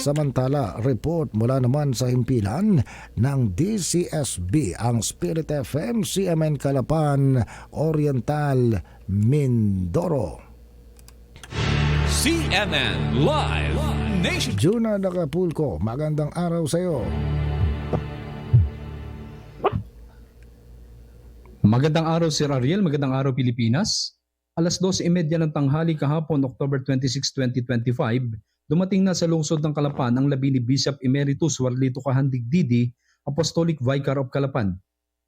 Samantala, report mula naman sa himpilan ng DCSB ang Spirit FM CMN Calapan Oriental Mindoro. CNN Live Nation. Juna Nakapulko, magandang araw sa iyo. Magandang araw Sir Ariel, magandang araw Pilipinas. Alas 12.30 ng tanghali kahapon, October 26, 2025, dumating na sa lungsod ng Kalapan ang labi ni Bishop Emeritus Warlito Kahandig Didi, Apostolic Vicar of Kalapan.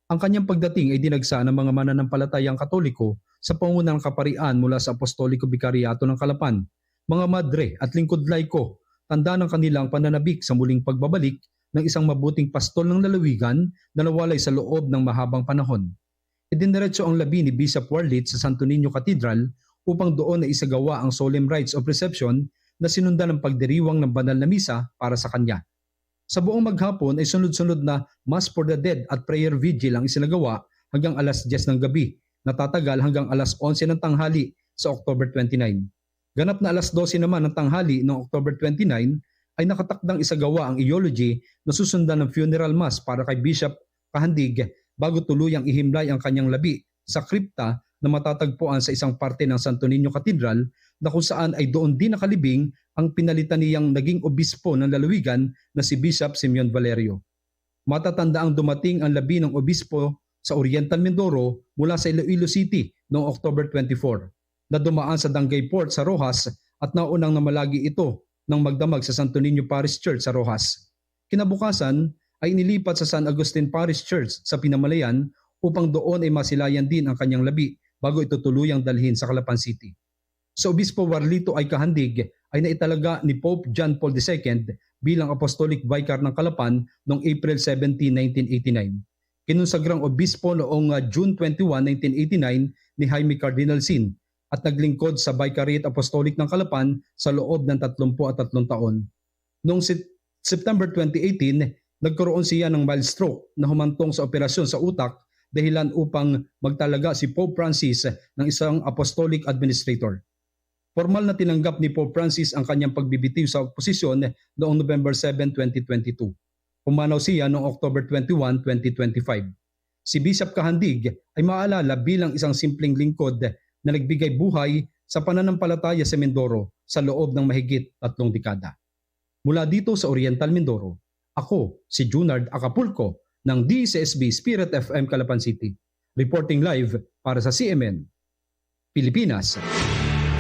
Ang kanyang pagdating ay dinagsa ng mga mananampalatayang katoliko sa pangunan ng kaparian mula sa Apostoliko Bikariato ng Kalapan, mga madre at lingkod laiko, tanda ng kanilang pananabik sa muling pagbabalik ng isang mabuting pastol ng lalawigan na nawalay sa loob ng mahabang panahon idiniretso ang labi ni Bishop Warlit sa Santo Niño Cathedral upang doon na isagawa ang solemn rites of reception na sinundan ng pagdiriwang ng banal na misa para sa kanya. Sa buong maghapon ay sunod-sunod na Mass for the Dead at Prayer Vigil ang isinagawa hanggang alas 10 ng gabi, natatagal hanggang alas 11 ng tanghali sa October 29. Ganap na alas 12 naman ng tanghali noong October 29 ay nakatakdang isagawa ang eulogy na susundan ng funeral mass para kay Bishop Kahandig bago tuluyang ihimlay ang kanyang labi sa kripta na matatagpuan sa isang parte ng Santo Niño Cathedral na kung saan ay doon din nakalibing ang pinalitan niyang naging obispo ng lalawigan na si Bishop Simeon Valerio. Matatanda ang dumating ang labi ng obispo sa Oriental Mindoro mula sa Iloilo City noong October 24 na dumaan sa Dangay Port sa Rojas at naunang namalagi ito ng magdamag sa Santo Niño Parish Church sa Rojas. Kinabukasan ay inilipat sa San Agustin Parish Church sa Pinamalayan upang doon ay masilayan din ang kanyang labi bago ito tuluyang dalhin sa Calapan City. Sa Obispo Warlito ay kahandig ay naitalaga ni Pope John Paul II bilang Apostolic Vicar ng Calapan noong April 17, 1989. Kinonsagrang obispo noong uh, June 21, 1989 ni Jaime Cardinal Sin at naglingkod sa Vicariate Apostolic ng Calapan sa loob ng 33 taon. Noong Sep- September 2018, nagkaroon siya ng mild stroke na humantong sa operasyon sa utak dahilan upang magtalaga si Pope Francis ng isang apostolic administrator. Formal na tinanggap ni Pope Francis ang kanyang pagbibitiw sa posisyon noong November 7, 2022. Pumanaw siya noong October 21, 2025. Si Bishop Kahandig ay maalala bilang isang simpleng lingkod na nagbigay buhay sa pananampalataya sa Mindoro sa loob ng mahigit tatlong dekada. Mula dito sa Oriental Mindoro, ako si Junard Acapulco ng DCSB Spirit FM Calapan City, reporting live para sa CMN Pilipinas.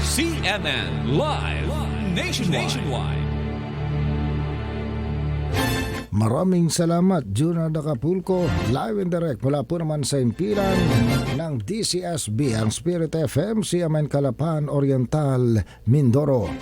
CNN Live Nationwide. Nationwide. Maraming salamat, Juna Acapulco. Live and direct mula po naman sa impilan ng DCSB, ang Spirit FM, CMN Calapan Oriental, Mindoro.